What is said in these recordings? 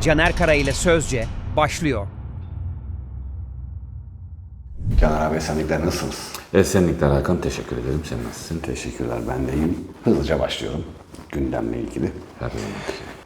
Caner Kara ile Sözce başlıyor. Caner abi esenlikler nasılsınız? Esenlikler Hakan teşekkür ederim. Sen nasılsın? Teşekkürler ben de iyiyim. Hızlıca başlıyorum gündemle ilgili. Her.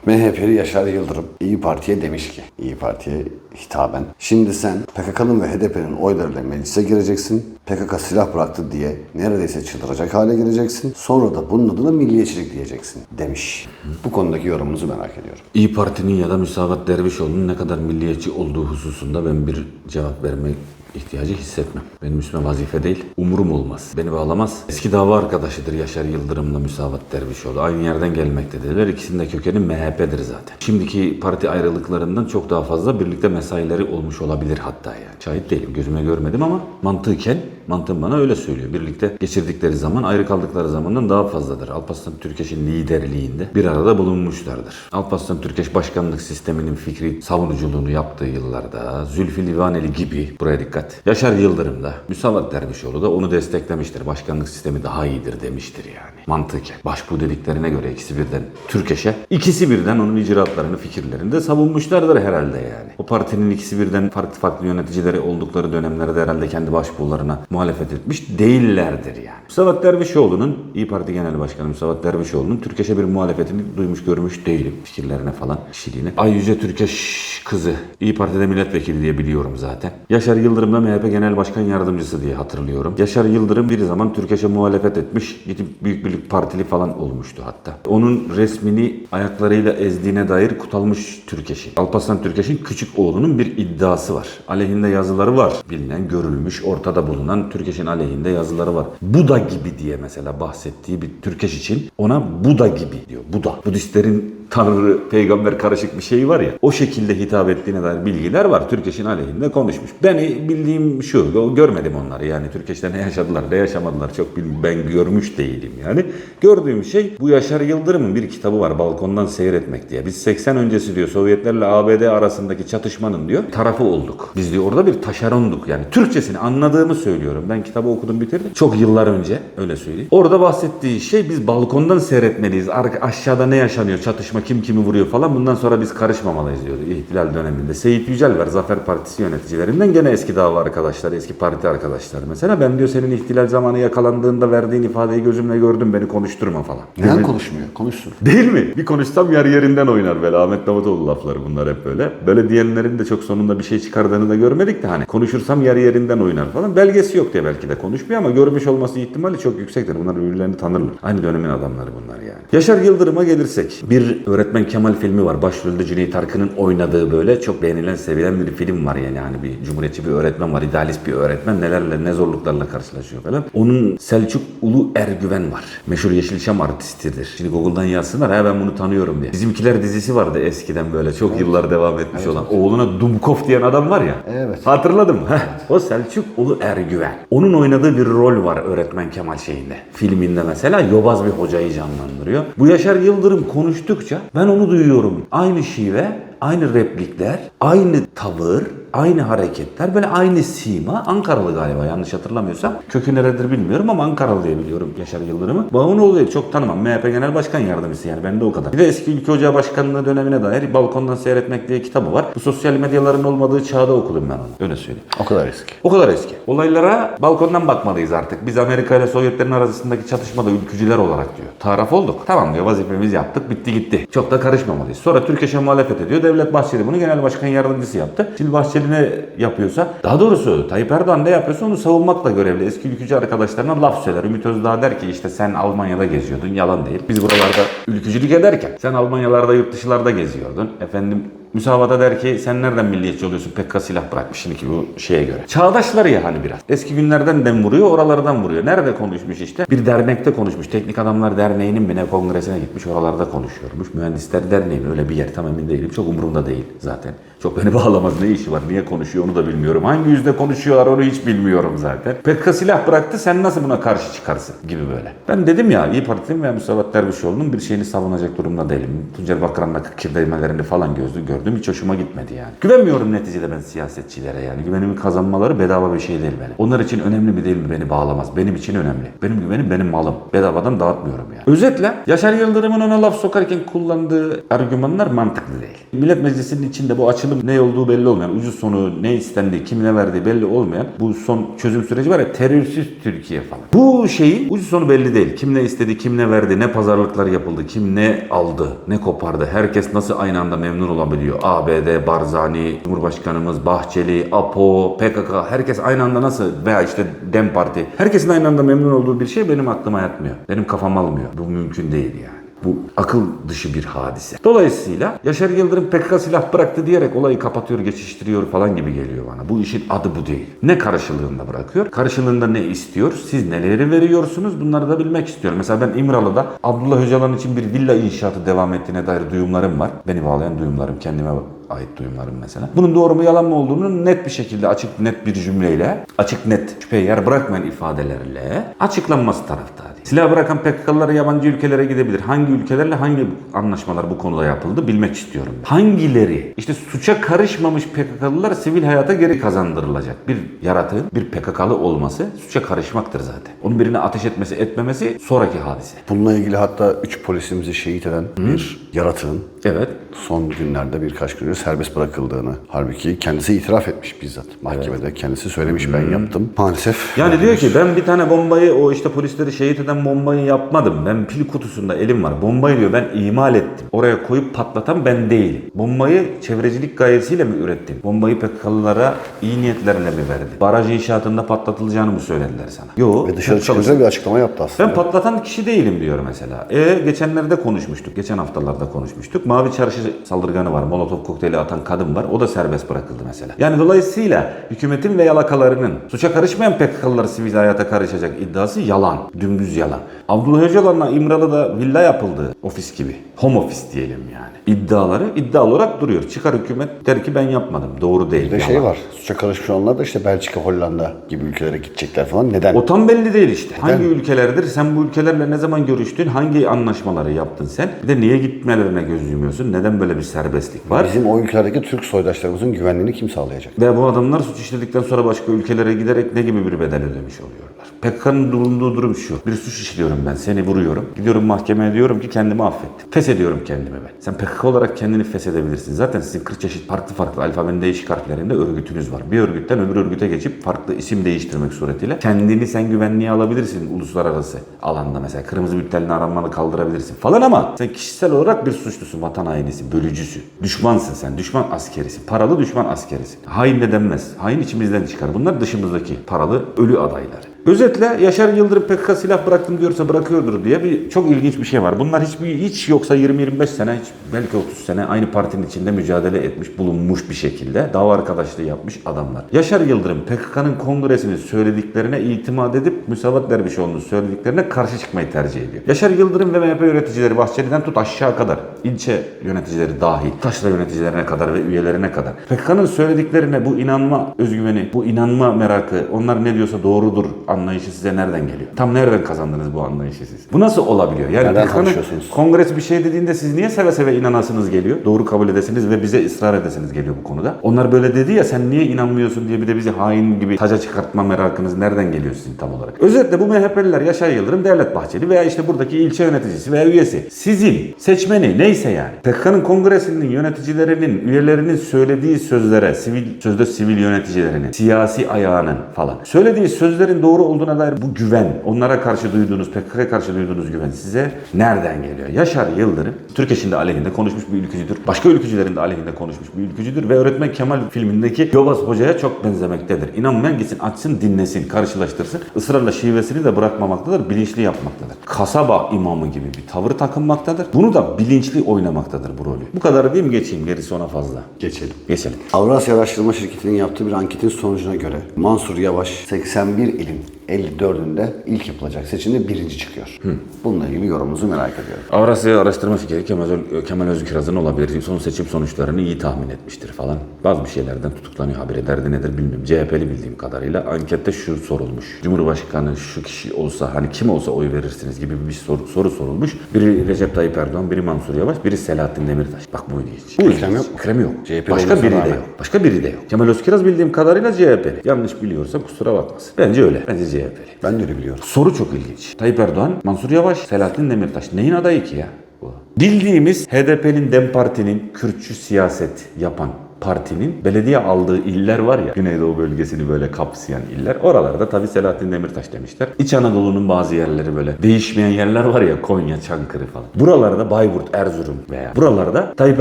MHP'li Yaşar Yıldırım İyi Parti'ye demiş ki, İyi Parti'ye hitaben. Şimdi sen PKK'nın ve HDP'nin oylarıyla meclise gireceksin. PKK silah bıraktı diye neredeyse çıldıracak hale geleceksin. Sonra da bunun adına milliyetçilik diyeceksin demiş. Bu konudaki yorumunuzu merak ediyorum. İyi Parti'nin ya da Müsavat Dervişoğlu'nun ne kadar milliyetçi olduğu hususunda ben bir cevap vermek ihtiyacı hissetmem. Benim üstüme vazife değil, umurum olmaz. Beni bağlamaz. Eski dava arkadaşıdır Yaşar Yıldırım'la Müsavat Dervişoğlu. Aynı yerden gelmektedirler. İkisinin de kökeni MHP'dir zaten. Şimdiki parti ayrılıklarından çok daha fazla birlikte mesaileri olmuş olabilir hatta yani. Şahit değilim, gözüme görmedim ama mantıken mantığım bana öyle söylüyor. Birlikte geçirdikleri zaman ayrı kaldıkları zamandan daha fazladır. Alparslan Türkeş'in liderliğinde bir arada bulunmuşlardır. Alparslan Türkeş başkanlık sisteminin fikri savunuculuğunu yaptığı yıllarda Zülfü Livaneli gibi buraya dikkat. Yaşar Yıldırım da Müsavat Dervişoğlu da onu desteklemiştir. Başkanlık sistemi daha iyidir demiştir yani. Mantıken. Başbuğ dediklerine göre ikisi birden Türkeş'e, ikisi birden onun icraatlarını, fikirlerini de savunmuşlardır herhalde yani. O partinin ikisi birden farklı farklı yöneticileri oldukları dönemlerde herhalde kendi başbuğlarına muhalefet etmiş değillerdir yani. Müsavat Dervişoğlu'nun, İyi Parti Genel Başkanı Müsavat Dervişoğlu'nun Türkeş'e bir muhalefetini duymuş görmüş değilim. Fikirlerine falan, kişiliğine. Ay Yüce Türkeş kızı, İyi Parti'de milletvekili diye biliyorum zaten. Yaşar Yıldırım da MHP Genel Başkan Yardımcısı diye hatırlıyorum. Yaşar Yıldırım bir zaman Türkeş'e muhalefet etmiş, gidip Büyük Birlik Partili falan olmuştu hatta. Onun resmini ayaklarıyla ezdiğine dair kutalmış Türkeş'i. Alparslan Türkeş'in küçük oğlunun bir iddiası var. Aleyhinde yazıları var. Bilinen, görülmüş, ortada bulunan Türkeş'in aleyhinde yazıları var. Buda gibi diye mesela bahsettiği bir Türkeş için ona Buda gibi diyor. Buda. Budistlerin Tanrı, peygamber karışık bir şey var ya. O şekilde hitap ettiğine dair bilgiler var. Türkeş'in aleyhinde konuşmuş. Beni bildiğim şu. Görmedim onları yani. Türkeş'te ne yaşadılar ne yaşamadılar çok ben görmüş değilim yani. Gördüğüm şey bu Yaşar Yıldırım'ın bir kitabı var. Balkondan seyretmek diye. Biz 80 öncesi diyor Sovyetlerle ABD arasındaki çatışmanın diyor tarafı olduk. Biz diyor orada bir taşeronduk yani. Türkçesini anladığımı söylüyorum. Ben kitabı okudum bitirdim. Çok yıllar önce öyle söyleyeyim. Orada bahsettiği şey biz balkondan seyretmeliyiz. Ar- aşağıda ne yaşanıyor? Çatışma kim kimi vuruyor falan. Bundan sonra biz karışmamalıyız diyordu ihtilal döneminde. Seyit Yücel var Zafer Partisi yöneticilerinden gene eski dava arkadaşları, eski parti arkadaşları mesela. Ben diyor senin ihtilal zamanı yakalandığında verdiğin ifadeyi gözümle gördüm beni konuşturma falan. Neden konuşmuyor? Konuşsun. Değil mi? Bir konuşsam yer yerinden oynar böyle. Ahmet Davutoğlu lafları bunlar hep böyle. Böyle diyenlerin de çok sonunda bir şey çıkardığını da görmedik de hani konuşursam yer yerinden oynar falan. Belgesi yok diye belki de konuşmuyor ama görmüş olması ihtimali çok yüksektir. Bunlar birbirlerini tanırlar. Aynı dönemin adamları bunlar yani. Yaşar Yıldırım'a gelirsek. Bir Öğretmen Kemal filmi var. Başrolde Cüneyt Arkın'ın oynadığı böyle çok beğenilen, sevilen bir film var yani. Hani bir cumhuriyetçi bir öğretmen var. idealist bir öğretmen. Nelerle, ne zorluklarla karşılaşıyor falan. Onun Selçuk Ulu Ergüven var. Meşhur Yeşilçam artistidir. Şimdi Google'dan yazsınlar ha ben bunu tanıyorum diye. Bizimkiler dizisi vardı eskiden böyle çok yıllar devam etmiş olan. Oğluna Dumkov diyen adam var ya. Evet. Hatırladım. Heh, o Selçuk Ulu Ergüven. Onun oynadığı bir rol var öğretmen Kemal şeyinde. Filminde mesela yobaz bir hocayı canlandırıyor. Bu Yaşar Yıldırım konuştukça ben onu duyuyorum. Aynı şive, aynı replikler, aynı tavır, aynı hareketler, böyle aynı sima. Ankaralı galiba yanlış hatırlamıyorsam. Kökü neredir bilmiyorum ama Ankaralı diye biliyorum Yaşar Yıldırım'ı. Bağınoğlu değil çok tanımam. MHP Genel Başkan Yardımcısı yani bende o kadar. Bir de eski Ülke Ocağı Başkanlığı dönemine dair Balkondan Seyretmek diye kitabı var. Bu sosyal medyaların olmadığı çağda okudum ben onu. Öyle söyleyeyim. O kadar eski. O kadar eski. Olaylara balkondan bakmalıyız artık. Biz Amerika ile Sovyetlerin arasındaki çatışmada ülkücüler olarak diyor. Taraf olduk. Tamam diyor vazifemizi yaptık bitti gitti. Çok da karışmamalıyız. Sonra Türkeş'e muhalefet ediyor. Devlet Bahçeli bunu genel başkan yardımcısı yaptı. Şimdi Bahçeli ne yapıyorsa daha doğrusu Tayyip Erdoğan ne yapıyorsa onu savunmakla görevli. Eski ülkücü arkadaşlarına laf söyler. Ümit Özdağ der ki işte sen Almanya'da geziyordun. Yalan değil. Biz buralarda ülkücülük ederken sen Almanyalarda yurt dışılarda geziyordun. Efendim Müsavada der ki sen nereden milliyetçi oluyorsun PKK silah bırakmış şimdiki bu şeye göre. Çağdaşları ya hani biraz. Eski günlerden dem vuruyor oralardan vuruyor. Nerede konuşmuş işte? Bir dernekte konuşmuş. Teknik Adamlar Derneği'nin bir ne kongresine gitmiş oralarda konuşuyormuş. Mühendisler Derneği mi? öyle bir yer tam emin değilim. Çok umurumda değil zaten. Çok beni bağlamaz ne işi var, niye konuşuyor onu da bilmiyorum. Hangi yüzde konuşuyorlar onu hiç bilmiyorum zaten. PKK silah bıraktı sen nasıl buna karşı çıkarsın gibi böyle. Ben dedim ya İyi Parti'nin ve Musavat Dervişoğlu'nun bir şeyini savunacak durumda değilim. Tuncer Bakıran'la kirlemelerini falan gözlü gördüm. Hiç hoşuma gitmedi yani. Güvenmiyorum neticede ben siyasetçilere yani. Güvenimi kazanmaları bedava bir şey değil benim. Onlar için önemli mi değil mi beni bağlamaz. Benim için önemli. Benim güvenim benim malım. Bedavadan dağıtmıyorum yani. Özetle Yaşar Yıldırım'ın ona laf sokarken kullandığı argümanlar mantıklı değil. Millet Meclisi'nin içinde bu açılım ne olduğu belli olmayan, ucuz sonu ne istendi, kim ne verdiği belli olmayan bu son çözüm süreci var ya terörsüz Türkiye falan. Bu şeyin ucuz sonu belli değil. Kim ne istedi, kim ne verdi, ne pazarlıklar yapıldı, kim ne aldı, ne kopardı. Herkes nasıl aynı anda memnun olabiliyor. ABD, Barzani, Cumhurbaşkanımız, Bahçeli, APO, PKK herkes aynı anda nasıl veya işte DEM Parti. Herkesin aynı anda memnun olduğu bir şey benim aklıma yatmıyor. Benim kafam almıyor. Bu mümkün değil yani. Bu akıl dışı bir hadise. Dolayısıyla Yaşar Yıldırım PKK silah bıraktı diyerek olayı kapatıyor, geçiştiriyor falan gibi geliyor bana. Bu işin adı bu değil. Ne karşılığında bırakıyor? Karşılığında ne istiyor? Siz neleri veriyorsunuz? Bunları da bilmek istiyorum. Mesela ben İmralı'da Abdullah Öcalan için bir villa inşaatı devam ettiğine dair duyumlarım var. Beni bağlayan duyumlarım, kendime ait duyumlarım mesela. Bunun doğru mu yalan mı olduğunu net bir şekilde açık net bir cümleyle, açık net şüpheye yer bırakmayan ifadelerle açıklanması taraftarıyım. Silah bırakan PKK'lılar yabancı ülkelere gidebilir. Hangi ülkelerle hangi anlaşmalar bu konuda yapıldı bilmek istiyorum. Hangileri? İşte suça karışmamış PKK'lılar sivil hayata geri kazandırılacak. Bir yaratığın bir PKK'lı olması suça karışmaktır zaten. Onun birine ateş etmesi etmemesi sonraki hadise. Bununla ilgili hatta 3 polisimizi şehit eden bir yaratığın Evet. son günlerde birkaç gün önce serbest bırakıldığını halbuki kendisi itiraf etmiş bizzat mahkemede. Kendisi söylemiş ben yaptım. Maalesef. Yani diyor ki ben bir tane bombayı o işte polisleri şehit eden bombayı yapmadım. Ben pil kutusunda elim var. Bombayı diyor ben imal ettim. Oraya koyup patlatan ben değilim. Bombayı çevrecilik gayesiyle mi ürettin? Bombayı PKK'lılara iyi niyetlerle mi verdin? Baraj inşaatında patlatılacağını mı söylediler sana? Yok. ve dışarı çıkınca bir açıklama yaptı aslında. Ben patlatan kişi değilim diyor mesela. E geçenlerde konuşmuştuk. Geçen haftalarda konuşmuştuk. Mavi Çarşı saldırganı var. Molotov kokteyli atan kadın var. O da serbest bırakıldı mesela. Yani dolayısıyla hükümetin ve yalakalarının suça karışmayan PKK'lılar sivil hayata karışacak iddiası yalan. Dümdüz yalan. Abdullah Öcalan'la İmralı'da villa yapıldı. Ofis gibi. Home office diyelim yani. İddiaları iddialı olarak duruyor. Çıkar hükümet der ki ben yapmadım. Doğru değil. Bir de yalan. şey var. Suça karışmış olanlar da işte Belçika, Hollanda gibi ülkelere gidecekler falan. Neden? O tam belli değil işte. Hangi ülkelerdir? Sen bu ülkelerle ne zaman görüştün? Hangi anlaşmaları yaptın sen? Bir de niye gitmelerine göz yumuyorsun? Neden böyle bir serbestlik var? Bizim o ülkelerdeki Türk soydaşlarımızın güvenliğini kim sağlayacak? Ve bu adamlar suç işledikten sonra başka ülkelere giderek ne gibi bir bedel ödemiş oluyorlar? PKK'nın bulunduğu durum şu. Bir suç işliyorum ben, seni vuruyorum. Gidiyorum mahkemeye diyorum ki kendimi affettim. Feshediyorum kendimi ben. Sen PKK olarak kendini feshedebilirsin. Zaten sizin 40 çeşit farklı farklı alfabenin değişik harflerinde örgütünüz var. Bir örgütten öbür örgüte geçip farklı isim değiştirmek suretiyle kendini sen güvenliğe alabilirsin uluslararası alanda mesela. Kırmızı bültenle aranmanı kaldırabilirsin falan ama sen kişisel olarak bir suçlusun, vatan hainisin, bölücüsün. Düşmansın sen, düşman askerisin. Paralı düşman askerisin. Hain de denmez. Hain içimizden çıkar. Bunlar dışımızdaki paralı ölü adayları. Özetle Yaşar Yıldırım PKK silah bıraktım diyorsa bırakıyordur diye bir çok ilginç bir şey var. Bunlar hiçbir hiç yoksa 20-25 sene hiç belki 30 sene aynı partinin içinde mücadele etmiş bulunmuş bir şekilde dava arkadaşlığı yapmış adamlar. Yaşar Yıldırım PKK'nın kongresinin söylediklerine itimat edip Müsavat Dervişoğlu'nun söylediklerine karşı çıkmayı tercih ediyor. Yaşar Yıldırım ve MHP yöneticileri Bahçeli'den tut aşağı kadar ilçe yöneticileri dahil taşra yöneticilerine kadar ve üyelerine kadar PKK'nın söylediklerine bu inanma özgüveni, bu inanma merakı onlar ne diyorsa doğrudur anlayışı size nereden geliyor? Tam nereden kazandınız bu anlayışı siz? Bu nasıl olabiliyor? Yani Nereden PKK'nın tanışıyorsunuz? kongres bir şey dediğinde siz niye seve seve inanasınız geliyor? Doğru kabul edesiniz ve bize ısrar edesiniz geliyor bu konuda. Onlar böyle dedi ya sen niye inanmıyorsun diye bir de bizi hain gibi taca çıkartma merakınız nereden geliyor sizin tam olarak? Özetle bu MHP'liler Yaşar Yıldırım, Devlet Bahçeli veya işte buradaki ilçe yöneticisi veya üyesi. Sizin seçmeni neyse yani. PKK'nın kongresinin yöneticilerinin, üyelerinin söylediği sözlere, sivil sözde sivil yöneticilerinin, siyasi ayağının falan söylediği sözlerin doğru olduğuna dair bu güven, onlara karşı duyduğunuz, PKK'ya karşı duyduğunuz güven size nereden geliyor? Yaşar Yıldırım, Türk eşinde aleyhinde konuşmuş bir ülkücüdür. Başka ülkücülerin de aleyhinde konuşmuş bir ülkücüdür ve Öğretmen Kemal filmindeki Yobaz Hoca'ya çok benzemektedir. İnanmayan gitsin açsın, dinlesin, karşılaştırsın. Israrla şivesini de bırakmamaktadır, bilinçli yapmaktadır. Kasaba imamı gibi bir tavır takınmaktadır. Bunu da bilinçli oynamaktadır bu rolü. Bu kadar diyeyim geçeyim, gerisi ona fazla. Geçelim. Geçelim. Avrasya Araştırma Şirketi'nin yaptığı bir anketin sonucuna göre Mansur Yavaş 81 ilin 54'ünde ilk yapılacak seçimde birinci çıkıyor. Bununla ilgili yorumunuzu merak ediyorum. Avrasya Araştırma Fikri Kemal, Kemal Özgüraz'ın olabilir. Son seçim sonuçlarını iyi tahmin etmiştir falan. Bazı bir şeylerden tutuklanıyor. Haberi derdi nedir bilmiyorum. CHP'li bildiğim kadarıyla ankette şu sorulmuş. Cumhurbaşkanı şu kişi olsa hani kim olsa oy verirsiniz gibi bir soru, soru sorulmuş. Biri Recep Tayyip Erdoğan, biri Mansur Yavaş, biri Selahattin Demirtaş. Bak bu ilginç. Bu ilginç. yok mu? Ekrem yok. CHP'li Başka biri de yok. Başka biri de yok. Kemal Özkiraz bildiğim kadarıyla CHP'li. Yanlış biliyorsam kusura bakmasın. Bence öyle. Bence CHP'li. Ben de öyle biliyorum. Soru çok ilginç. Tayyip Erdoğan, Mansur Yavaş, Selahattin Demirtaş. Neyin adayı ki ya? bu? Bildiğimiz HDP'nin, DEM Parti'nin Kürtçü siyaset yapan partinin belediye aldığı iller var ya Güneydoğu bölgesini böyle kapsayan iller. Oralarda tabii Selahattin Demirtaş demişler. İç Anadolu'nun bazı yerleri böyle değişmeyen yerler var ya Konya, Çankırı falan. Buralarda Bayburt, Erzurum veya buralarda Tayyip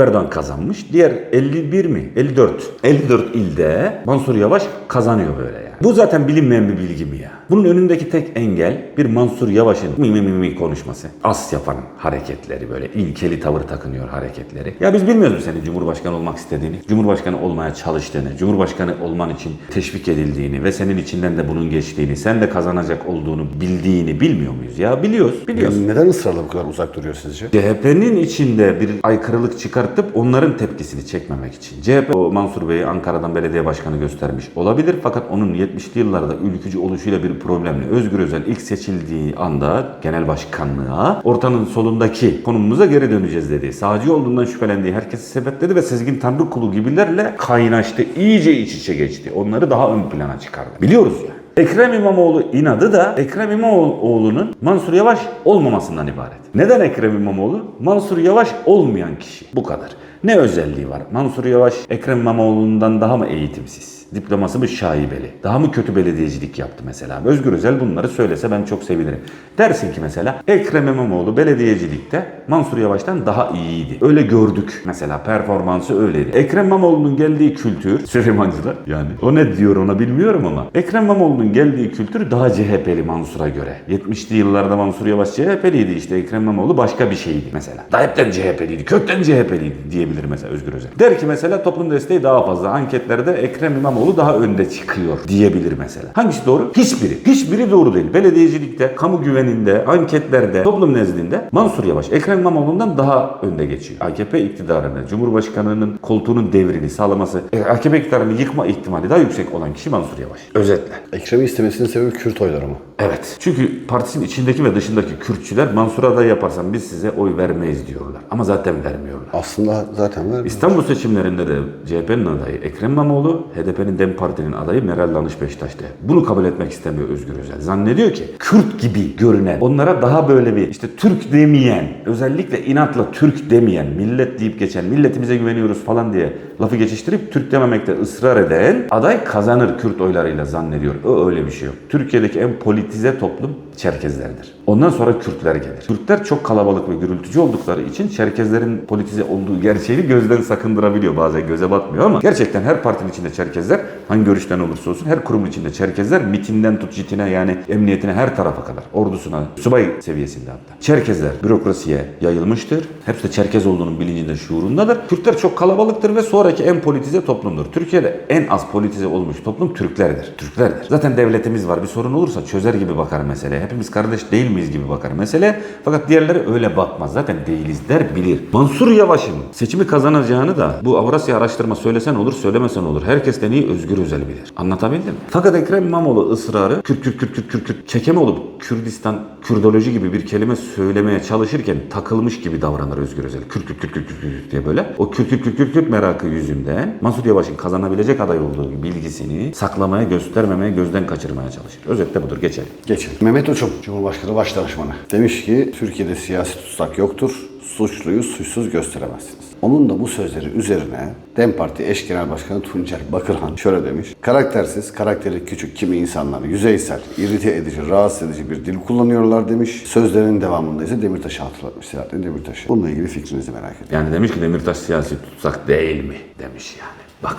Erdoğan kazanmış. Diğer 51 mi? 54. 54 ilde Mansur Yavaş kazanıyor böyle. Bu zaten bilinmeyen bir bilgi mi ya? Bunun önündeki tek engel bir Mansur Yavaş'ın mi mi mi mi konuşması. As yapan hareketleri böyle ilkeli tavır takınıyor hareketleri. Ya biz bilmiyoruz mu senin Cumhurbaşkanı olmak istediğini, Cumhurbaşkanı olmaya çalıştığını, Cumhurbaşkanı olman için teşvik edildiğini ve senin içinden de bunun geçtiğini, sen de kazanacak olduğunu bildiğini bilmiyor muyuz? Ya biliyoruz, biliyoruz. Neden ısrarla bu kadar uzak duruyor sizce? CHP'nin içinde bir aykırılık çıkartıp onların tepkisini çekmemek için. CHP o Mansur Bey'i Ankara'dan belediye başkanı göstermiş olabilir fakat onun 70'li yıllarda ülkücü oluşuyla bir problemli. Özgür Özel ilk seçildiği anda genel başkanlığa ortanın solundaki konumumuza geri döneceğiz dedi. Sağcı olduğundan şüphelendiği herkesi sebepledi ve Sezgin Tanrıkulu gibilerle kaynaştı. İyice iç içe geçti. Onları daha ön plana çıkardı. Biliyoruz ya. Ekrem İmamoğlu inadı da Ekrem İmamoğlu'nun Mansur Yavaş olmamasından ibaret. Neden Ekrem İmamoğlu? Mansur Yavaş olmayan kişi. Bu kadar. Ne özelliği var? Mansur Yavaş Ekrem İmamoğlu'ndan daha mı eğitimsiz? Diploması mı şaibeli? Daha mı kötü belediyecilik yaptı mesela? Özgür Özel bunları söylese ben çok sevinirim. Dersin ki mesela Ekrem İmamoğlu belediyecilikte Mansur Yavaş'tan daha iyiydi. Öyle gördük mesela performansı öyleydi. Ekrem İmamoğlu'nun geldiği kültür, Süleymancılar yani o ne diyor ona bilmiyorum ama Ekrem İmamoğlu'nun geldiği kültür daha CHP'li Mansur'a göre. 70'li yıllarda Mansur Yavaş CHP'liydi işte Ekrem İmamoğlu başka bir şeydi mesela. Daha hepten CHP'liydi, kökten CHP'liydi diyebilir mesela Özgür Özel. Der ki mesela toplum desteği daha fazla. Anketlerde Ekrem İmamoğlu daha önde çıkıyor diyebilir mesela. Hangisi doğru? Hiçbiri. Hiçbiri doğru değil. Belediyecilikte, kamu güveninde, anketlerde, toplum nezdinde Mansur Yavaş Ekrem İmamoğlu'ndan daha önde geçiyor. AKP iktidarını, Cumhurbaşkanı'nın koltuğunun devrini sağlaması, e, AKP iktidarını yıkma ihtimali daha yüksek olan kişi Mansur Yavaş. Özetle. Ekrem'i istemesinin sebebi Kürt oyları mı? Evet. Çünkü partisinin içindeki ve dışındaki Kürtçüler Mansur'a aday yaparsan biz size oy vermeyiz diyorlar. Ama zaten vermiyorlar. Aslında zaten var. İstanbul seçimlerinde de CHP'nin adayı Ekrem İmamoğlu, HDP'nin DEM Parti'nin adayı Meral Danış Beşiktaş'tı. Bunu kabul etmek istemiyor Özgür Özel. Zannediyor ki Kürt gibi görünen, onlara daha böyle bir işte Türk demeyen, özellikle inatla Türk demeyen, millet deyip geçen, milletimize güveniyoruz falan diye lafı geçiştirip Türk dememekte ısrar eden aday kazanır Kürt oylarıyla zannediyor. O öyle bir şey yok. Türkiye'deki en politize toplum Çerkezlerdir. Ondan sonra Kürtler gelir. Kürtler çok kalabalık ve gürültücü oldukları için Çerkezlerin politize olduğu gerçeğini gözden sakındırabiliyor. Bazen göze batmıyor ama gerçekten her partinin içinde Çerkezler hangi görüşten olursa olsun her kurumun içinde Çerkezler mitinden tut citine yani emniyetine her tarafa kadar ordusuna subay seviyesinde hatta. Çerkezler bürokrasiye yayılmıştır. Hepsi de Çerkez olduğunun bilincinde şuurundadır. Kürtler çok kalabalıktır ve sonraki en politize toplumdur. Türkiye'de en az politize olmuş toplum Türklerdir. Türklerdir. Zaten devletimiz var. Bir sorun olursa çözer gibi bakar meseleye. Hepimiz kardeş değil miyiz gibi bakar mesele. Fakat diğerleri öyle bakmaz. Zaten değiliz der bilir. Mansur Yavaş'ın seçimi kazanacağını da bu Avrasya araştırma söylesen olur söylemesen olur. Herkesten iyi Özgür Özel bilir. Anlatabildim mi? Fakat Ekrem İmamoğlu ısrarı Kürt Kürt Kürt Kürt Kürt Kürt çekeme olup Kürdistan Kürdoloji gibi bir kelime söylemeye çalışırken takılmış gibi davranır Özgür Özel. Kürt Kürt Kürt Kürt Kürt Kürt diye böyle. O Kürt Kürt Kürt Kürt Kürt merakı yüzünden Mansur Yavaş'ın kazanabilecek aday olduğu bilgisini saklamaya, göstermemeye, gözden kaçırmaya çalışır. Özetle budur. Geçelim. Geçelim. Mehmet Uçum, Cumhurbaşkanı Başdanışmanı. Demiş ki Türkiye'de siyasi tutsak yoktur. Suçluyu suçsuz gösteremezsiniz. Onun da bu sözleri üzerine DEM Parti eş genel başkanı Tuncer Bakırhan şöyle demiş. Karaktersiz, karakteri küçük kimi insanlar yüzeysel, irite edici, rahatsız edici bir dil kullanıyorlar demiş. Sözlerinin devamında ise Demirtaş'ı hatırlatmış Selahattin Demirtaş'ı. Bununla ilgili fikrinizi merak ediyorum. Yani demiş ki Demirtaş siyasi tutsak değil mi? Demiş yani. Bak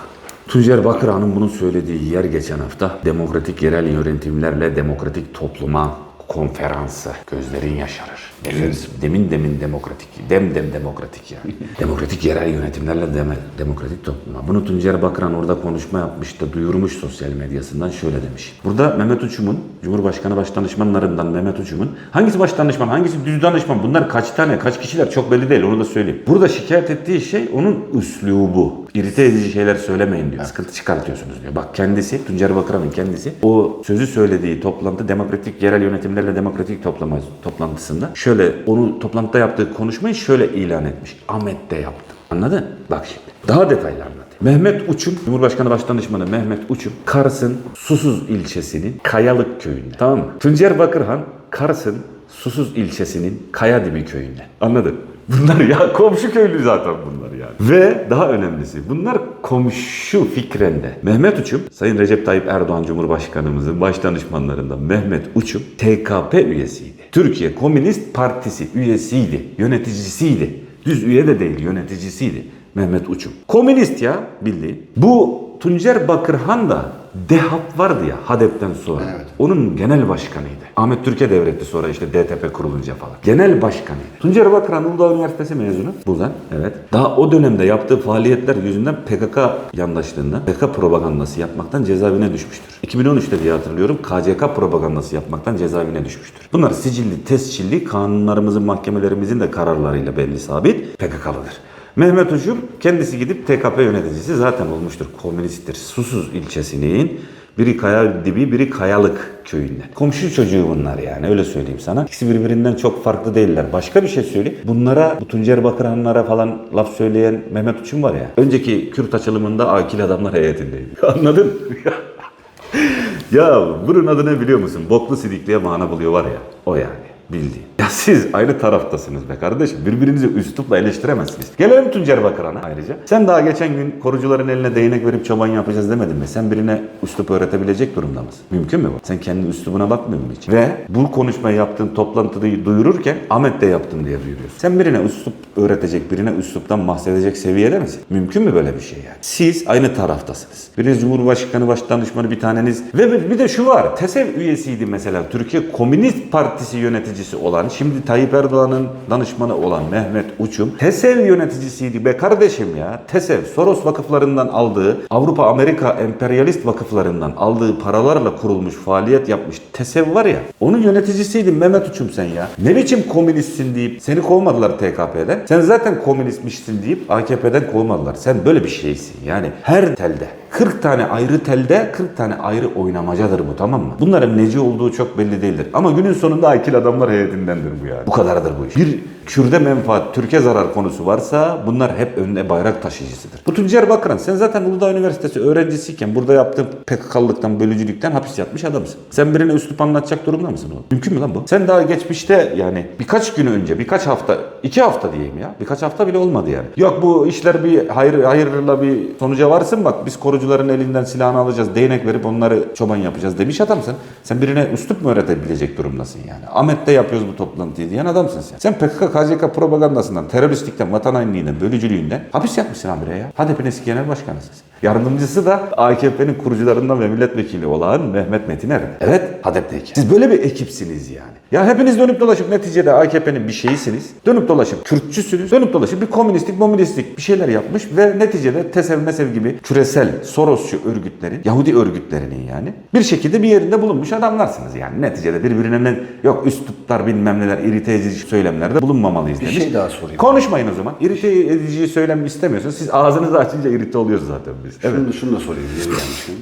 Tuncer Bakırhan'ın bunu söylediği yer geçen hafta demokratik yerel yönetimlerle demokratik topluma konferansı. Gözlerin yaşarır. Veririz. Demin demin demokratik. Dem dem demokratik yani. demokratik yerel yönetimlerle deme, demokratik topluma. Bunu Tuncer Bakran orada konuşma yapmış da duyurmuş sosyal medyasından şöyle demiş. Burada Mehmet Uçum'un, Cumhurbaşkanı Başdanışmanlarından Mehmet Uçum'un hangisi başdanışman, hangisi düz danışman bunlar kaç tane, kaç kişiler çok belli değil onu da söyleyeyim. Burada şikayet ettiği şey onun üslubu. İrite edici şeyler söylemeyin diyor. Sıkıntı çıkartıyorsunuz diyor. Bak kendisi, Tuncer Bakran'ın kendisi o sözü söylediği toplantı demokratik yerel yönetimlerle demokratik toplama toplantısında şöyle onu toplantıda yaptığı konuşmayı şöyle ilan etmiş. Ahmet'te yaptım. Anladın? Bak şimdi. Daha detaylı anlat. Mehmet Uçum, Cumhurbaşkanı Başdanışmanı Mehmet Uçum, Kars'ın Susuz ilçesinin Kayalık köyünde. Tamam mı? Tuncer Bakırhan, Kars'ın Susuz ilçesinin Kayadibi köyünde. Anladın? Bunlar ya komşu köylü zaten bunlar yani. Ve daha önemlisi bunlar komşu fikrende. Mehmet Uçum, Sayın Recep Tayyip Erdoğan Cumhurbaşkanımızın baş danışmanlarından Mehmet Uçum TKP üyesiydi. Türkiye Komünist Partisi üyesiydi, yöneticisiydi. Düz üye de değil, yöneticisiydi. Mehmet Uçum. Komünist ya bildiğin. Bu Tuncer Bakırhan da DEHAP vardı ya HADEP'ten sonra. Evet. Onun genel başkanıydı. Ahmet Türkiye devretti sonra işte DTP kurulunca falan. Genel başkanıydı. Tuncer Bakıran Uludağ Üniversitesi mezunu. Buradan evet. Daha o dönemde yaptığı faaliyetler yüzünden PKK yandaşlığından, PKK propagandası yapmaktan cezaevine düşmüştür. 2013'te diye hatırlıyorum KCK propagandası yapmaktan cezaevine düşmüştür. Bunlar sicilli, tescilli kanunlarımızın, mahkemelerimizin de kararlarıyla belli sabit PKK'lıdır. Mehmet Uçum kendisi gidip TKP yöneticisi zaten olmuştur. Komünisttir. Susuz ilçesinin biri Kaya Dibi, biri Kayalık köyünde. Komşu çocuğu bunlar yani öyle söyleyeyim sana. İkisi birbirinden çok farklı değiller. Başka bir şey söyleyeyim. Bunlara, bu Tuncer Bakırhanlara falan laf söyleyen Mehmet Uçum var ya. Önceki Kürt açılımında akil adamlar heyetindeydi. Anladın? ya bunun adı ne biliyor musun? Boklu sidikliğe mana buluyor var ya. O yani. Bildiğin. Ya siz aynı taraftasınız be kardeşim. Birbirinizi üslupla eleştiremezsiniz. Gelelim Tuncer Bakıran'a ayrıca. Sen daha geçen gün korucuların eline değnek verip çoban yapacağız demedin mi? Sen birine üslup öğretebilecek durumda mısın? Mümkün mü bu? Sen kendi üslubuna bakmıyor musun hiç? Ve bu konuşmayı yaptığın toplantıda duyururken Ahmet de yaptım diye duyuruyorsun. Sen birine üslup öğretecek, birine üsluptan bahsedecek seviyede misin? Mümkün mü böyle bir şey yani? Siz aynı taraftasınız. Biriniz Cumhurbaşkanı Başdanışmanı bir taneniz ve bir de şu var. TESEV üyesiydi mesela. Türkiye Komünist Partisi yöneticisi olan, şimdi Tayyip Erdoğan'ın danışmanı olan Mehmet Uçum. TESEV yöneticisiydi be kardeşim ya. TESEV, Soros vakıflarından aldığı, Avrupa Amerika emperyalist vakıflarından aldığı paralarla kurulmuş, faaliyet yapmış TESEV var ya. Onun yöneticisiydi Mehmet Uçum sen ya. Ne biçim komünistsin deyip seni kovmadılar TKP'den. Sen zaten komünistmişsin deyip AKP'den kovmadılar. Sen böyle bir şeysin yani. Her telde 40 tane ayrı telde 40 tane ayrı oynamacadır bu tamam mı? Bunların neci olduğu çok belli değildir. Ama günün sonunda akil adamlar heyetindendir bu yani. Bu kadardır bu iş. Bir Kürde menfaat, Türkiye zarar konusu varsa bunlar hep önüne bayrak taşıyıcısıdır. Bu Tuncer Bakıran sen zaten Uludağ Üniversitesi öğrencisiyken burada yaptığın PKK'lıktan, bölücülükten hapis yatmış adamsın. Sen birine üslup anlatacak durumda mısın oğlum? Mümkün mü lan bu? Sen daha geçmişte yani birkaç gün önce, birkaç hafta, iki hafta diyeyim ya. Birkaç hafta bile olmadı yani. Yok bu işler bir hayır, hayırla bir sonuca varsın bak biz korucuların elinden silahını alacağız, değnek verip onları çoban yapacağız demiş adamsın. Sen birine üslup mu öğretebilecek durumdasın yani? Ahmet'te yapıyoruz bu toplantıyı diyen adamsın sen. Sen PKK, KCK propagandasından, teröristlikten, vatan hainliğinden, bölücülüğünden hapis yapmışsın habire ya. HDP'nin eski genel başkanısın. Yardımcısı da AKP'nin kurucularından ve milletvekili olan Mehmet Metiner. Evet HDP'deki. Siz böyle bir ekipsiniz yani. Ya hepiniz dönüp dolaşıp neticede AKP'nin bir şeyisiniz. Dönüp dolaşıp Kürtçüsünüz. Dönüp dolaşıp bir komünistlik, komünistlik bir şeyler yapmış ve neticede TESEV, MESEV gibi küresel Sorosçu örgütlerin, Yahudi örgütlerinin yani bir şekilde bir yerinde bulunmuş adamlarsınız yani. Neticede birbirine ne, yok üst tutlar bilmem neler irite edici söylemlerde bulunmamalıyız Bir demiş. şey daha sorayım. Konuşmayın o zaman. İrite edici söylem istemiyorsanız siz ağzınızı açınca irite oluyoruz zaten biz. Evet. Şunu, şunu da sorayım.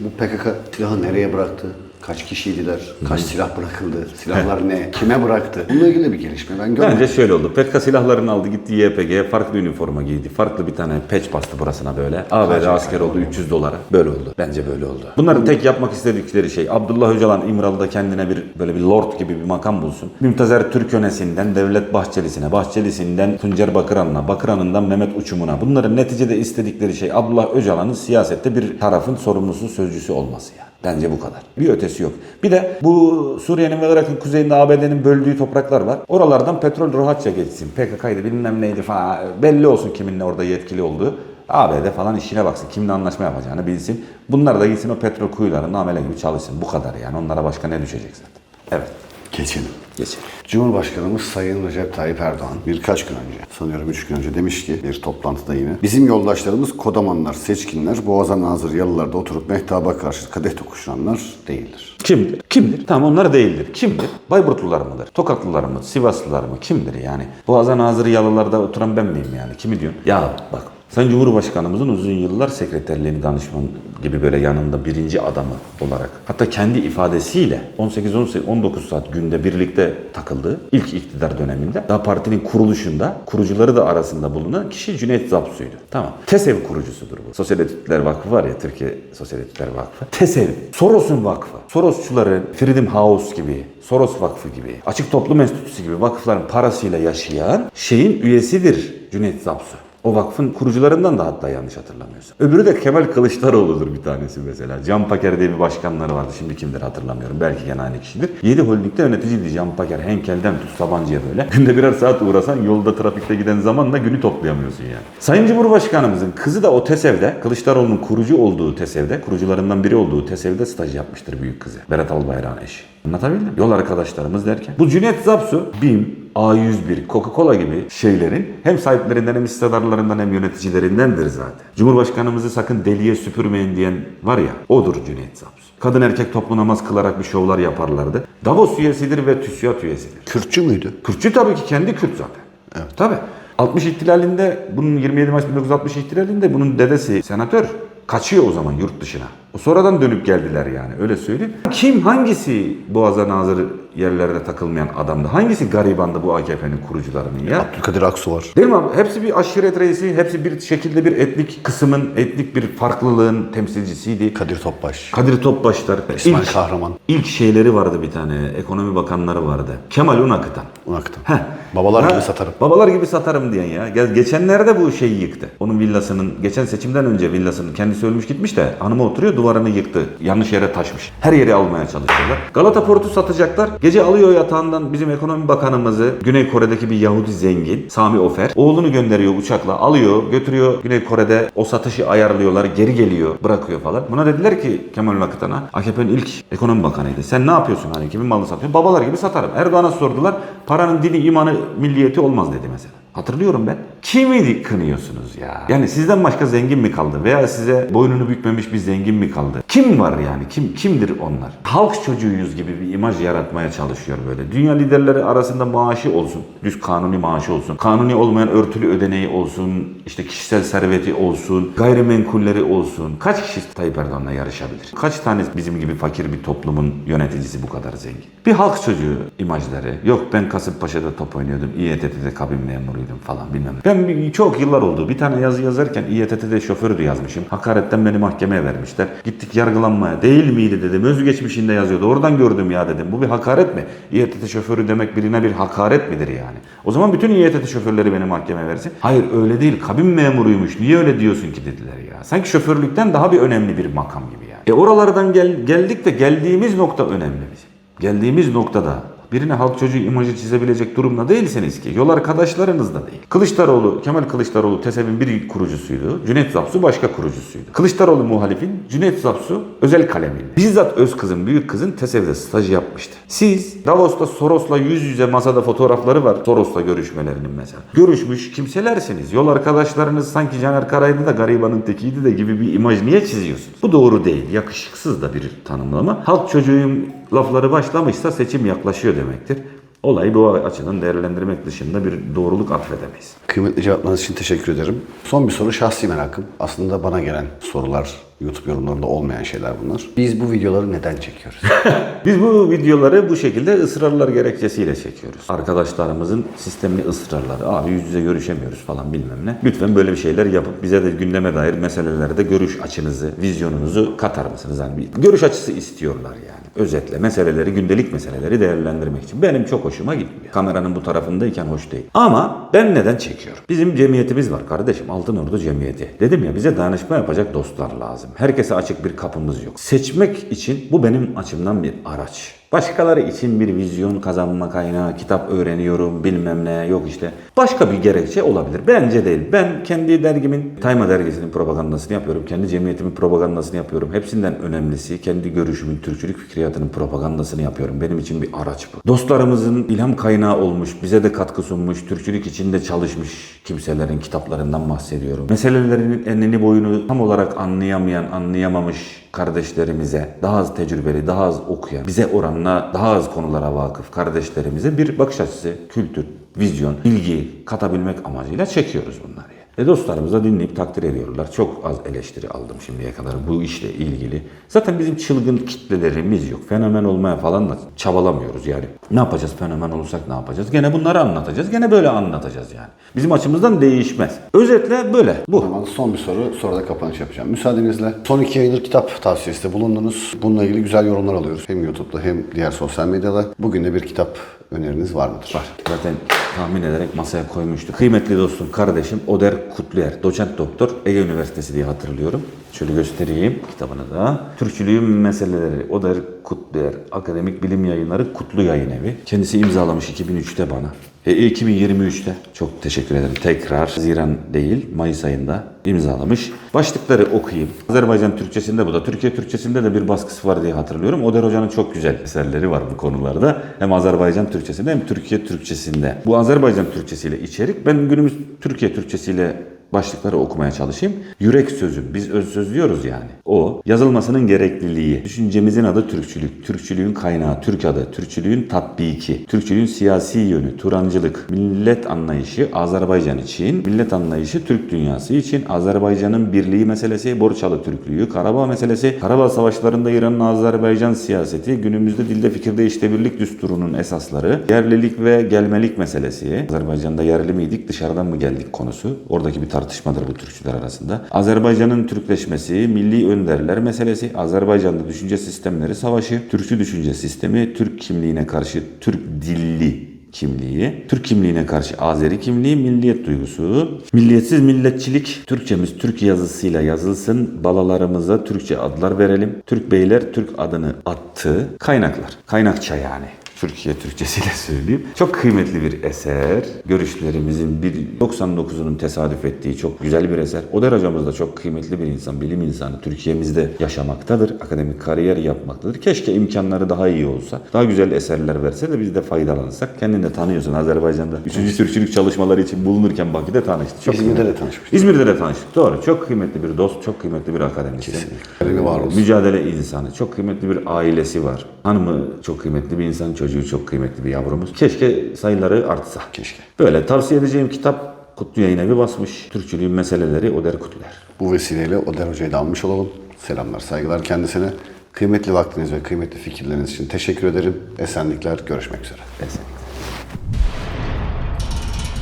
Bu PKK silahı nereye bıraktı? Kaç kişiydiler? Kaç silah bırakıldı? Silahlar ne? Kime bıraktı? Bununla ilgili bir gelişme ben görmedim. Bence şöyle oldu. PKK silahlarını aldı gitti YPG'ye farklı üniforma giydi. Farklı bir tane patch bastı burasına böyle. ABD asker oldu 300 dolara. Böyle oldu. Bence böyle oldu. Bunların tek yapmak istedikleri şey Abdullah Öcalan İmralı'da kendine bir böyle bir lord gibi bir makam bulsun. Mümtazer Türkönesi'nden Devlet Bahçelisi'ne, Bahçelisi'nden Tuncer Bakıran'ına, Bakıran'ından Mehmet Uçum'una. Bunların neticede istedikleri şey Abdullah Öcalan'ın siyasette bir tarafın sorumlusu, sözcüsü olması yani. Bence bu kadar. Bir ötesi yok. Bir de bu Suriye'nin ve Irak'ın kuzeyinde ABD'nin böldüğü topraklar var. Oralardan petrol rahatça geçsin. PKK'ydı bilmem neydi falan. Belli olsun kiminle orada yetkili olduğu. ABD falan işine baksın. Kiminle anlaşma yapacağını bilsin. Bunlar da gitsin o petrol kuyularında amele gibi çalışsın. Bu kadar yani. Onlara başka ne düşecek zaten. Evet. Geçelim. Geçelim. Cumhurbaşkanımız Sayın Recep Tayyip Erdoğan birkaç gün önce, sanıyorum 3 gün önce demiş ki bir toplantıda yine bizim yoldaşlarımız Kodamanlar, Seçkinler, Boğaz'a nazır yalılarda oturup mehtaba karşı kadeh tokuşanlar değildir. Kimdir? Kimdir? Tamam onlar değildir. Kimdir? Bayburtlular mıdır? Tokatlılar mı? Sivaslılar mı? Kimdir yani? Boğaz'a nazırı yalılarda oturan ben miyim yani? Kimi diyorsun? Ya bak sen Cumhurbaşkanımızın uzun yıllar sekreterliğini danışman gibi böyle yanında birinci adamı olarak hatta kendi ifadesiyle 18-19 saat günde birlikte takıldığı ilk iktidar döneminde daha partinin kuruluşunda kurucuları da arasında bulunan kişi Cüneyt Zapsu'ydu. Tamam. TESEV kurucusudur bu. Sosyal Etütler Vakfı var ya Türkiye Sosyal Etütler Vakfı. TESEV. Soros'un vakfı. Sorosçuların Freedom House gibi, Soros Vakfı gibi, Açık Toplum Enstitüsü gibi vakıfların parasıyla yaşayan şeyin üyesidir Cüneyt Zapsu. O vakfın kurucularından da hatta yanlış hatırlamıyorsam. Öbürü de Kemal Kılıçdaroğlu'dur bir tanesi mesela. Can Paker diye bir başkanları vardı. Şimdi kimdir hatırlamıyorum. Belki gene aynı kişidir. 7 Holding'de yöneticiydi Can Paker. Henkel'den tut Sabancı'ya böyle. Günde birer saat uğrasan yolda trafikte giden zamanla günü toplayamıyorsun yani. Sayın Cumhurbaşkanımızın kızı da o TESEV'de, Kılıçdaroğlu'nun kurucu olduğu TESEV'de, kurucularından biri olduğu TESEV'de staj yapmıştır büyük kızı. Berat Albayrak'ın eşi. Anlatabildim mi? Yol arkadaşlarımız derken. Bu Cüneyt Zapsu, BİM, A101, Coca-Cola gibi şeylerin hem sahiplerinden hem hissedarlarından hem yöneticilerindendir zaten. Cumhurbaşkanımızı sakın deliye süpürmeyin diyen var ya odur Cüneyt Zapsu. Kadın erkek toplu namaz kılarak bir şovlar yaparlardı. Davos üyesidir ve TÜSİAD üyesidir. Kürtçü müydü? Kürtçü tabii ki kendi Kürt zaten. Evet. Tabii. 60 ihtilalinde, bunun 27 Mayıs 1960 ihtilalinde bunun dedesi senatör kaçıyor o zaman yurt dışına. Sonradan dönüp geldiler yani öyle söyleyeyim. Kim hangisi Boğaz'a nazır yerlerde takılmayan adamdı? Hangisi garibandı bu AKP'nin kurucularının ya? Abdülkadir Aksu var. Değil mi abi? Hepsi bir aşiret reisi, hepsi bir şekilde bir etnik kısmın, etnik bir farklılığın temsilcisiydi. Kadir Topbaş. Kadir Topbaşlar. İsmail ilk, Kahraman. ilk şeyleri vardı bir tane, ekonomi bakanları vardı. Kemal Unakıtan. Unak'tan. Heh. Babalar Ha, gibi satarım. Babalar gibi satarım diyen ya. Geçenlerde bu şeyi yıktı. Onun villasının, geçen seçimden önce villasının kendisi ölmüş gitmiş de hanıma oturuyor duvarını yıktı. Yanlış yere taşmış. Her yeri almaya çalışıyorlar. Galata Port'u satacaklar. Gece alıyor yatağından bizim ekonomi bakanımızı Güney Kore'deki bir Yahudi zengin Sami Ofer. Oğlunu gönderiyor uçakla alıyor götürüyor Güney Kore'de o satışı ayarlıyorlar geri geliyor bırakıyor falan. Buna dediler ki Kemal Nakıtan'a AKP'nin ilk ekonomi bakanıydı. Sen ne yapıyorsun hani kimin malını satıyorsun? Babalar gibi satarım. Erdoğan'a sordular. Paranın dini imanı milliyeti olmaz dedi mesela. Hatırlıyorum ben. Kimi kınıyorsunuz ya? Yani sizden başka zengin mi kaldı? Veya size boynunu bükmemiş bir zengin mi kaldı? Kim var yani? Kim kimdir onlar? Halk çocuğuyuz gibi bir imaj yaratmaya çalışıyor böyle. Dünya liderleri arasında maaşı olsun. Düz kanuni maaşı olsun. Kanuni olmayan örtülü ödeneği olsun. işte kişisel serveti olsun. Gayrimenkulleri olsun. Kaç kişi Tayyip Erdoğan'la yarışabilir? Kaç tane bizim gibi fakir bir toplumun yöneticisi bu kadar zengin? Bir halk çocuğu imajları. Yok ben Kasımpaşa'da top oynuyordum. İETT'de kabin memuruydum falan bilmem. Ben bir- çok yıllar oldu. Bir tane yazı yazarken İETT'de şofördü yazmışım. Hakaretten beni mahkemeye vermişler. Gittik yargılanmaya. Değil miydi dedim. Özgeçmişinde yazıyordu. Oradan gördüm ya dedim. Bu bir hakaret mi? İETT şoförü demek birine bir hakaret midir yani? O zaman bütün İETT şoförleri beni mahkemeye versin. Hayır öyle değil. Kabin memuruymuş. Niye öyle diyorsun ki dediler ya. Sanki şoförlükten daha bir önemli bir makam gibi yani. E oralardan gel, geldik de geldiğimiz nokta önemli bizim. Geldiğimiz noktada birine halk çocuğu imajı çizebilecek durumda değilseniz ki yol arkadaşlarınız da değil. Kılıçdaroğlu, Kemal Kılıçdaroğlu TESEV'in bir kurucusuydu. Cüneyt Zapsu başka kurucusuydu. Kılıçdaroğlu muhalifin, Cüneyt Zapsu özel kalemiydi. Bizzat öz kızın, büyük kızın TESEV'de staj yapmıştı. Siz Davos'ta Soros'la yüz yüze masada fotoğrafları var. Soros'la görüşmelerinin mesela. Görüşmüş kimselersiniz. Yol arkadaşlarınız sanki Caner Karay'dı da garibanın tekiydi de gibi bir imaj niye çiziyorsunuz? Bu doğru değil. Yakışıksız da bir tanımlama. Halk çocuğun lafları başlamışsa seçim yaklaşıyor demektir. Olayı bu açıdan değerlendirmek dışında bir doğruluk atfedemeyiz. Kıymetli cevaplarınız için teşekkür ederim. Son bir soru şahsi merakım. Aslında bana gelen sorular, YouTube yorumlarında olmayan şeyler bunlar. Biz bu videoları neden çekiyoruz? Biz bu videoları bu şekilde ısrarlar gerekçesiyle çekiyoruz. Arkadaşlarımızın sistemli ısrarları. Abi yüz yüze görüşemiyoruz falan bilmem ne. Lütfen böyle bir şeyler yapıp bize de gündeme dair meselelerde görüş açınızı, vizyonunuzu katar mısınız? Yani bir görüş açısı istiyorlar yani. Özetle meseleleri, gündelik meseleleri değerlendirmek için. Benim çok hoşuma gitmiyor. Kameranın bu tarafındayken hoş değil. Ama ben neden çekiyorum? Bizim cemiyetimiz var kardeşim. Altın Ordu Cemiyeti. Dedim ya bize danışma yapacak dostlar lazım. Herkese açık bir kapımız yok. Seçmek için bu benim açımdan bir araç. Başkaları için bir vizyon kazanma kaynağı, kitap öğreniyorum bilmem ne yok işte. Başka bir gerekçe olabilir. Bence değil. Ben kendi dergimin, Tayma dergisinin propagandasını yapıyorum. Kendi cemiyetimin propagandasını yapıyorum. Hepsinden önemlisi kendi görüşümün, Türkçülük fikriyatının propagandasını yapıyorum. Benim için bir araç bu. Dostlarımızın ilham kaynağı olmuş, bize de katkı sunmuş, Türkçülük içinde çalışmış kimselerin kitaplarından bahsediyorum. Meselelerinin enini boyunu tam olarak anlayamayan, anlayamamış kardeşlerimize, daha az tecrübeli, daha az okuyan, bize oranla daha az konulara vakıf kardeşlerimize bir bakış açısı, kültür, vizyon, bilgi katabilmek amacıyla çekiyoruz bunları. E dostlarımız da dinleyip takdir ediyorlar. Çok az eleştiri aldım şimdiye kadar bu işle ilgili. Zaten bizim çılgın kitlelerimiz yok. Fenomen olmaya falan da çabalamıyoruz yani. Ne yapacağız fenomen olursak ne yapacağız? Gene bunları anlatacağız. Gene böyle anlatacağız yani. Bizim açımızdan değişmez. Özetle böyle. Bu. zaman son bir soru, sonra da kapanış yapacağım. Müsaadenizle. Son iki aydır kitap tavsiyesinde bulundunuz. Bununla ilgili güzel yorumlar alıyoruz. Hem YouTube'da hem diğer sosyal medyada. Bugün de bir kitap öneriniz var mıdır? Var. Zaten tahmin ederek masaya koymuştuk. Kıymetli dostum, kardeşim Oder Kutluer, doçent doktor, Ege Üniversitesi diye hatırlıyorum. Şöyle göstereyim kitabını da. Türkçülüğün meseleleri Oder Kutluer, Akademik Bilim Yayınları Kutlu Yayın Evi. Kendisi imzalamış 2003'te bana. E, 2023'te çok teşekkür ederim. Tekrar Haziran değil Mayıs ayında imzalamış. Başlıkları okuyayım. Azerbaycan Türkçesinde bu da. Türkiye Türkçesinde de bir baskısı var diye hatırlıyorum. Oder Hoca'nın çok güzel eserleri var bu konularda. Hem Azerbaycan Türkçesinde hem Türkiye Türkçesinde. Bu Azerbaycan Türkçesiyle içerik. Ben günümüz Türkiye Türkçesiyle başlıkları okumaya çalışayım. Yürek sözü. Biz öz söz diyoruz yani. O yazılmasının gerekliliği. Düşüncemizin adı Türkçülük. Türkçülüğün kaynağı Türk adı. Türkçülüğün tatbiki. Türkçülüğün siyasi yönü. Turancılık. Millet anlayışı Azerbaycan için. Millet anlayışı Türk dünyası için. Azerbaycan'ın birliği meselesi. Borçalı Türklüğü. Karabağ meselesi. Karabağ savaşlarında İran'ın Azerbaycan siyaseti. Günümüzde dilde fikirde işte birlik düsturunun esasları. Yerlilik ve gelmelik meselesi. Azerbaycan'da yerli miydik dışarıdan mı geldik konusu. Oradaki bir tartışmadır bu Türkçüler arasında. Azerbaycan'ın Türkleşmesi, milli önderler meselesi, Azerbaycan'da düşünce sistemleri savaşı, Türkçü düşünce sistemi, Türk kimliğine karşı Türk dilli kimliği, Türk kimliğine karşı Azeri kimliği, milliyet duygusu, milliyetsiz milletçilik, Türkçemiz Türk yazısıyla yazılsın, balalarımıza Türkçe adlar verelim, Türk beyler Türk adını attı, kaynaklar, kaynakça yani. Türkiye Türkçesiyle söyleyeyim. Çok kıymetli bir eser. Görüşlerimizin bir 99'unun tesadüf ettiği çok güzel bir eser. Oder hocamız da çok kıymetli bir insan, bilim insanı. Türkiye'mizde yaşamaktadır. Akademik kariyer yapmaktadır. Keşke imkanları daha iyi olsa. Daha güzel eserler verse de biz de faydalansak. Kendini de tanıyorsun Azerbaycan'da. Üçüncü Türkçülük çalışmaları için bulunurken Bakü'de tanıştık. Çok İzmir'de de tanışmıştık. İzmir'de de tanıştık. Doğru. Çok kıymetli bir dost, çok kıymetli bir akademisyen. Kesinlikle. var olsun. Mücadele insanı. Çok kıymetli bir ailesi var. Hanımı çok kıymetli bir insan, çocuğu çok kıymetli bir yavrumuz. Keşke sayıları artsa. Keşke. Böyle tavsiye edeceğim kitap Kutlu Yayın Evi basmış. Türkçülüğün meseleleri Oder Kutluer. Bu vesileyle Oder Hoca'yı da almış olalım. Selamlar, saygılar kendisine. Kıymetli vaktiniz ve kıymetli fikirleriniz için teşekkür ederim. Esenlikler, görüşmek üzere. Esen.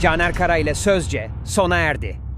Caner Kara ile Sözce sona erdi.